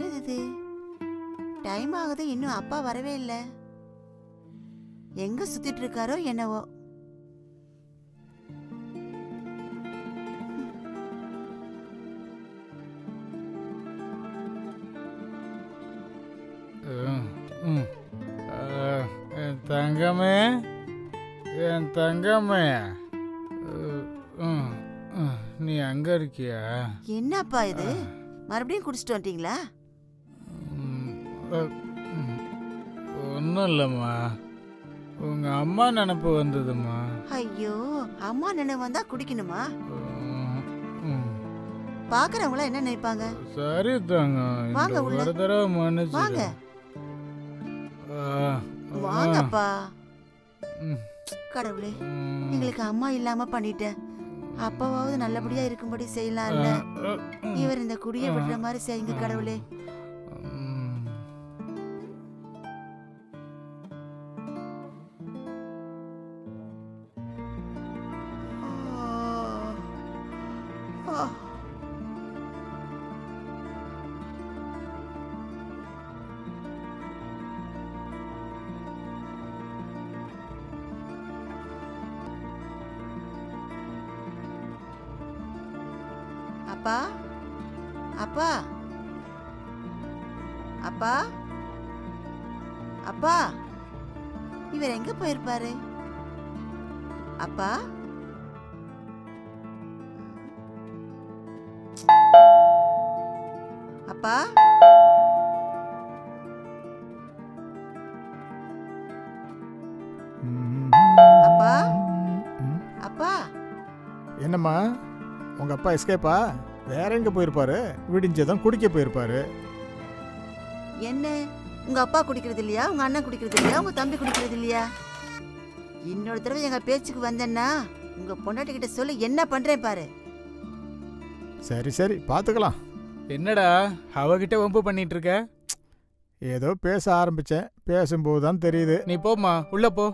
என்னது இது? டைம் ஆகுது இன்னும் அப்பா வரவே இல்ல. எங்க சுத்திட்டு இருக்காரோ என்னவோ. தங்கமே என் தங்கமே. நீ அங்க இருக்கியா? என்னப்பா இது? மறுபடியும் குடிச்சிட்டு வந்துட்டீங்களா? ஒன்றும் இல்லைம்மா. உங்க அம்மா நினப்பு வந்ததும்மா. ஐயோ அம்மா நினைவு வந்தா குடிக்கணுமா? ம், ம். பாக்குறவங்கள என்ன நினைப்பாங்க? சரி தாங்க. வாங்க இந்த உள்ள. ஒரு தடவை வாங்க. மன்னிச்சு வாங்கப்பா. கடவுளே எங்களுக்கு அம்மா இல்லாம பண்ணிட்டேன் அப்பாவாவது நல்லபடியா இருக்கும்படி செய்யலாம்ல. இவர் இந்த குடிய விடுற மாதிரி செய்யுங்க கடவுளே. அப்பா? அப்பா? அப்பா? அப்பா? இவர் எங்க போயிருப்பாரு? அப்பா? அப்பா? அப்பா? அப்பா? என்னம்மா? உங்க அப்பா எஸ்கேப்பா? வேற எங்க போயிருப்பாரு? விடிஞ்சதும் குடிக்க போயிருப்பாரு. என்ன? உங்க அப்பா குடிக்கிறது இல்லையா? உங்க அண்ணன் குடிக்கிறது இல்லையா? உங்க தம்பி குடிக்கிறது இல்லையா? இன்னொரு தடவை எங்க பேச்சுக்கு வந்தேன்னா உங்க பொண்டாட்டி கிட்ட சொல்லி என்ன பண்றேன் பாரு. சரி சரி பார்த்துக்கலாம் என்னடா அவகிட்ட வம்பு பண்ணிட்டு இருக்க ஏதோ பேச ஆரம்பிச்சேன். பேசும்போது தான் தெரியுது. நீ போம்மா உள்ள போ.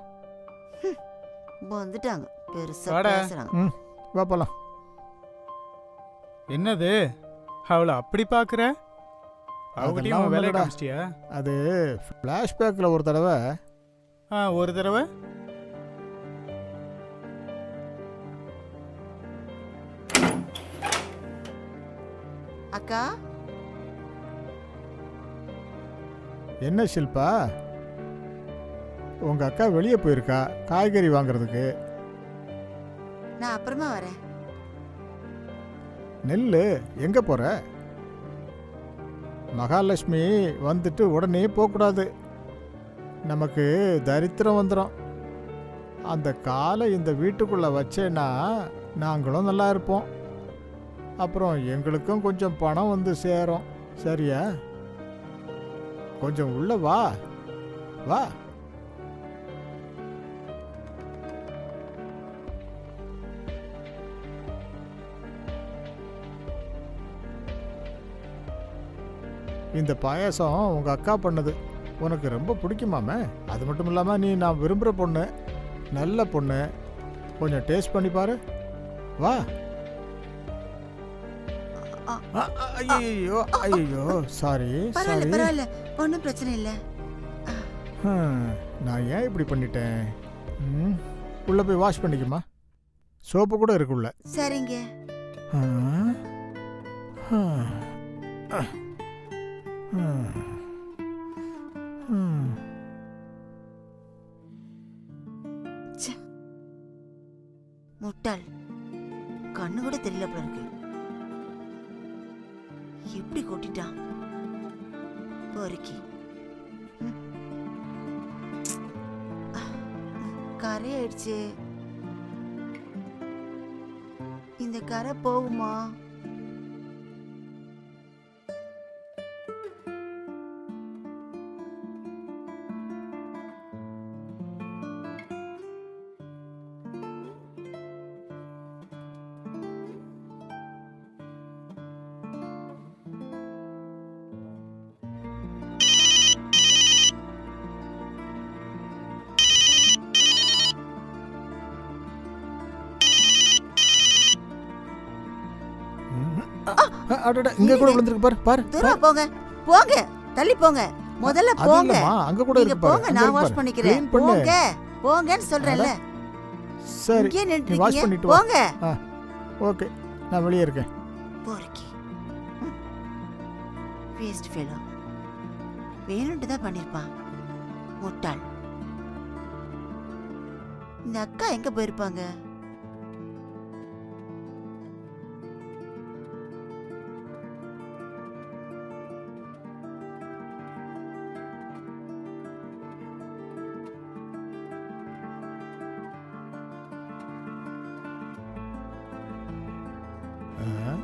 வந்துட்டாங்க. பெருசா. பேசுறாங்க. வா போலாம். என்னது? அவளை அப்படி பாக்குற அவகிட்டயும் வேலையை ஒண்ணுமில்லடா. காமிச்சிட்டியா? அது ஃப்ளாஷ்பேக்கில் ஒரு தடவை. ஆ ஒரு தடவை? அக்கா? என்ன ஷில்பா? உங்க அக்கா வெளியே போயிருக்கா காய்கறி வாங்குறதுக்கு. நான் அப்புறமா வரேன். நெல்லு எங்கே போகிற மகாலட்சுமி வந்துட்டு உடனே போகக்கூடாது நமக்கு தரித்திரம் வந்துடும் அந்த காலை இந்த வீட்டுக்குள்ளே வச்சேன்னா நாங்களும் நல்லா இருப்போம். அப்புறம் எங்களுக்கும் கொஞ்சம் பணம் வந்து சேரும். சரியா? கொஞ்சம் உள்ள வா. வா. இந்த பாயாசம் உங்க அக்கா பண்ணது. உனக்கு ரொம்ப பிடிக்குமாமே? அது மட்டும் இல்லாமல் நீ நான் விரும்புகிற பொண்ணு நல்ல பொண்ணு கொஞ்சம் டேஸ்ட் பண்ணி பாரு. வா. ஐயோ ஐயோ சாரி சாரி. பரவாயில்ல ஒன்றும் பிரச்சனை இல்லை. நான் ஏன் இப்படி பண்ணிட்டேன்? ம், உள்ள போய் வாஷ் பண்ணிக்குமா சோப்பு கூட இருக்குள்ள சரிங்க. ஆ? ஆ. முட்டாள். கண்ணு கூட தெரியல போல இருக்கு. எப்படி கொட்டிட்டான்? பொறுக்கி. கரையாயிடுச்சு. கரை இந்த கரை போகுமா? அடடா, இங்க கூட விழுந்திருக்கு பாரு பாரு தூரம் போங்க. போங்க. தள்ளி போங்க. முதல்ல போங்க. அங்க கூட இருக்கு போங்க நான் வாஷ். பண்ணிக்கிறேன். போங்க. போங்கன்னு சொல்றேன்ல. சரி இங்கே நீ வாஷ் பண்ணிட்டு போங்க. ஓகே. நான் வெளியே இருக்கேன். போறக்கி வேஸ்ட் ஃபெலோ வேணும்ட்டு தான் பண்ணிருப்பான். முட்டாள். இந்த அக்கா எங்க போயிருப்பாங்க?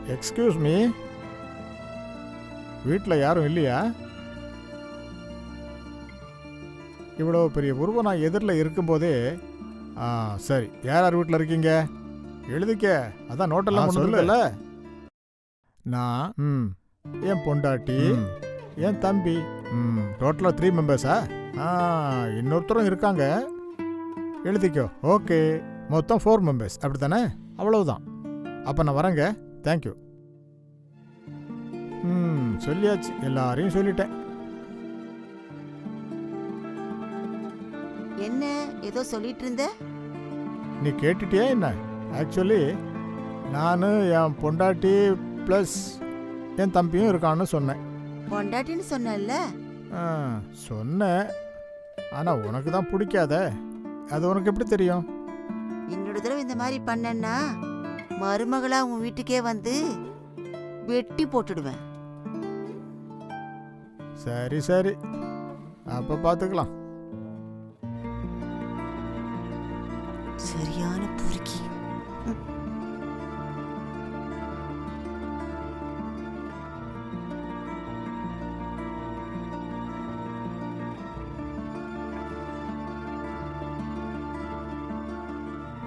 எக்ஸ்கியூஸ் மீ வீட்டில் யாரும் இல்லையா? இவ்வளோ பெரிய உருவம் நான் எதிரில் இருக்கும்போதே ஆ சரி. யார் யார் வீட்டில் இருக்கீங்க? எழுதிக்க. அதான் நோட்டெல்லாம் சொல்லல நான் ம் என் பொண்டாட்டி என் தம்பி ம் டோட்டலாக த்ரீ மெம்பர்ஸா ஆ? இன்னொருத்தரும் இருக்காங்க. எழுதிக்கோ. ஓகே. மொத்தம் ஃபோர் மெம்பர்ஸ் அப்படி தானே அவ்வளவுதான். அப்போ நான் வரேங்க. தேங்க்யூ ம் சொல்லியாச்சு. எல்லாரையும் சொல்லிட்டேன். என்ன? ஏதோ சொல்லிட்டு இருந்த நீ கேட்டுட்டியா என்ன? ஆக்சுவலி நான் என் பொண்டாட்டி ப்ளஸ் என் தம்பியும் இருக்கான்னு சொன்னேன். பொண்டாட்டின்னு சொன்னல ஆ, சொன்னேன். ஆனால் உனக்கு தான் பிடிக்காதே. அது உனக்கு எப்படி தெரியும்? இன்னொரு தடவை இந்த மாதிரி பண்ணேன்னா? மருமகளா உன் வீட்டுக்கே வந்து வெட்டி போட்டுடுவேன். சரி சரி. அப்போ பார்த்துக்கலாம் சரியான பொறுக்கி.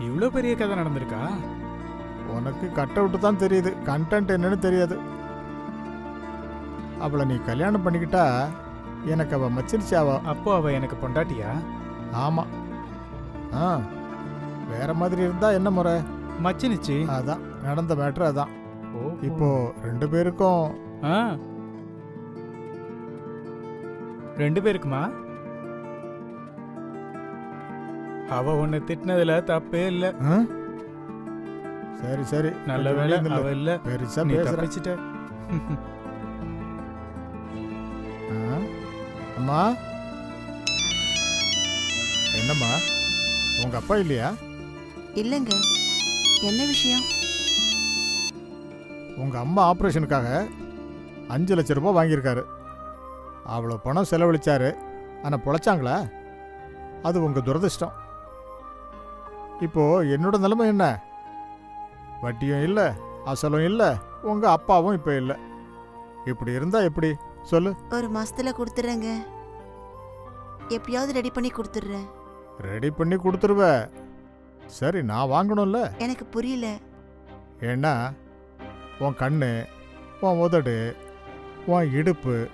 இவ்வளோ பெரிய கதை நடந்திருக்கா? உனக்கு கட் அவுட்டு தான் தெரியுது. கண்டென்ட் என்னன்னு தெரியாது. அவளை நீ கல்யாணம் பண்ணிக்கிட்டா எனக்கு அவள் மச்சிருச்சு அவ அப்போ அவ எனக்கு பொண்டாட்டியா? ஆமாம் ஆ வேற மாதிரி இருந்தா என்ன முறை? மச்சினிச்சு? அதான் நடந்த மேட்ரு அதான். ஓ இப்போ ரெண்டு பேருக்கும் ஆ. ரெண்டு பேருக்குமா? அவ உன்னை திட்டினதுல தப்பே இல்ல. ஆ? சரி சரி. நல்ல நில்லு. அவ இல்ல. பெருசா நீ பேசுற. தப்பிச்சிட்ட. ஆ? அம்மா? என்னம்மா? உங்க அப்பா இல்லையா? இல்லைங்க. என்ன விஷயம்? உங்க அம்மா ஆப்ரேஷனுக்காக அஞ்சு லட்ச ரூபாய் வாங்கியிருக்காரு. அவ்வளோ பணம் செலவழிச்சாரு. ஆனால் பொழைச்சாங்களா? அது உங்க துரதிர்ஷ்டம். இப்போ என்னோட நிலைமை என்ன? வட்டியும் இல்லை அசலும் இல்லை உங்க அப்பாவும் இப்போ இல்லை. இப்படி இருந்தா எப்படி? சொல்லு. ஒரு மாசத்துல கொடுத்துறேங்க. எப்படியாவது ரெடி பண்ணி கொடுத்துட்றேன் ரெடி பண்ணி கொடுத்துருவ. சரி நான் வாங்கணும்ல. எனக்கு புரியல. ஏன்னா உன் கண்ணு உன் உதடு உன் இடுப்பு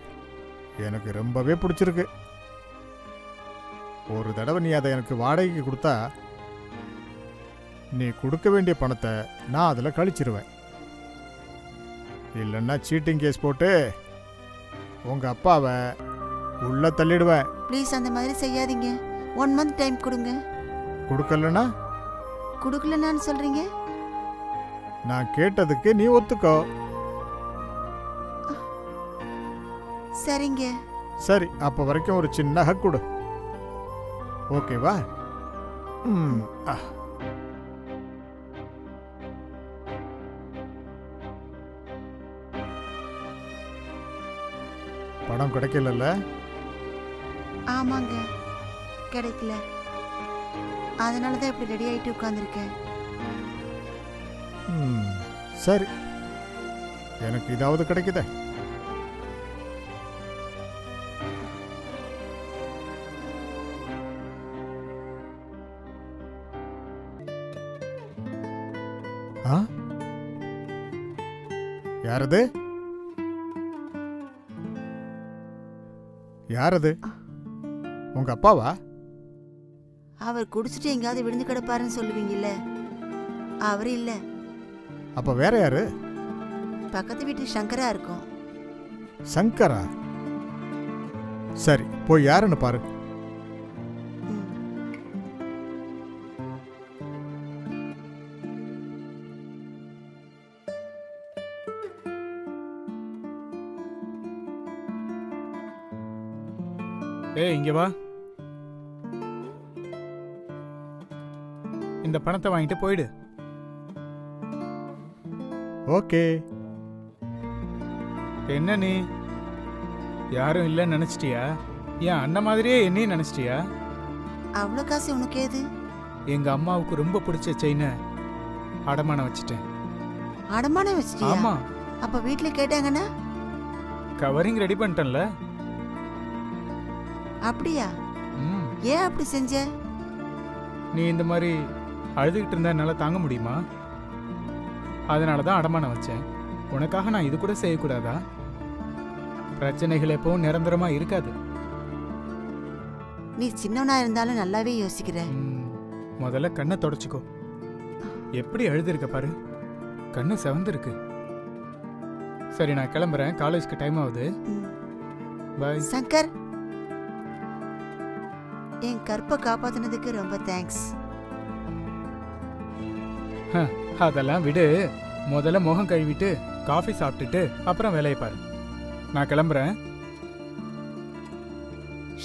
எனக்கு ரொம்பவே பிடிச்சிருக்கு. ஒரு தடவை நீ அதை எனக்கு வாடகைக்கு கொடுத்தா நீ கொடுக்க வேண்டிய பணத்தை நான் அதில் கழிச்சிருவேன். இல்லைன்னா சீட்டிங் கேஸ் போட்டு உங்க அப்பாவை உள்ள தள்ளிடுவேன். ப்ளீஸ் அந்த மாதிரி செய்யாதீங்க. ஒன் மந்த் டைம் கொடுங்க. கொடுக்கலன்னா? கொடுக்கலன்னு சொல்றீங்க? நான் கேட்டதுக்கு நீ ஒத்துக்கோ. சரிங்க. சரி அப்போ வரைக்கும் ஒரு சின்ன ஹக் கொடு. ஓகேவா ம் ஆ. பணம் கிடைக்கலல்ல? ஆமாங்க. கிடைக்கல. அதனால தான் இப்படி ரெடி ஆயிட்டு உட்காந்துருக்கேன் ம் சரி. எனக்கு இதாவது கிடைக்குதே. ஆ? யாரது? யாரது? உங்க அப்பாவா அவர் குடிச்சிட்டு எங்கேயாவது விழுந்து கிடப்பாருன்னு சொல்லுவீங்கல்ல. அவர் இல்ல. அப்ப வேற யாரு? பக்கத்து வீட்டு சங்கரா இருக்கும். சங்கரா? சரி போய் யாருன்னு பாரு. இங்க வா. இந்த பணத்தை வாங்கிட்டு போயிடு. ஓகே. என்ன நீ? யாரும் இல்லைன்னு நினைச்சிட்டியா? என் அண்ணன் மாதிரியே என்னையும் நினைச்சிட்டியா? அவ்வளோ காசு உனக்கு ஏது? எங்க அம்மாவுக்கு ரொம்ப பிடிச்ச செயினை அடமானம் வச்சுட்டேன். அடமானம் வச்சிட்டியா? ஆமா. அப்ப வீட்ல கேட்டாங்கன்னா? கவரிங் ரெடி பண்ணிட்டேன்ல. அப்படியா? ம். ஏன் அப்படி செஞ்ச? நீ இந்த மாதிரி அழுதுகிட்டு இருந்தா என்னால் தாங்க முடியுமா? அதனால தான் அடமானம் வச்சேன். உனக்காக நான் இது கூட செய்யக்கூடாதா? பிரச்சனைகள் எப்பவும் நிரந்தரமா இருக்காது. நீ சின்னவனா இருந்தாலும் நல்லாவே யோசிக்கிற. முதல்ல கண்ணை தொடச்சிக்கோ. எப்படி அழுதுருக்க பாரு? கண்ணு செவந்திருக்கு. சரி நான் கிளம்புறேன். காலேஜ்க்கு டைம் ஆகுது. பாய் சங்கர் என் கற்பை காப்பாத்துனதுக்கு ரொம்ப தேங்க்ஸ் அதெல்லாம் விடு. முதல்ல முகம் கழுவிட்டு காஃபி சாப்பிட்டுட்டு அப்புறம் வேலையை பாரு. நான் கிளம்புறேன்.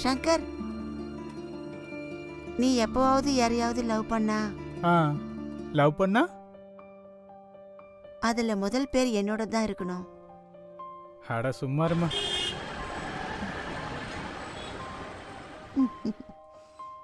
சங்கர் நீ எப்பவாவது யாரையாவது லவ் பண்ணா? ஆ லவ் பண்ணா? அதுல முதல் பேர் என்னோட தான் இருக்கணும். அட சும்மா இருமா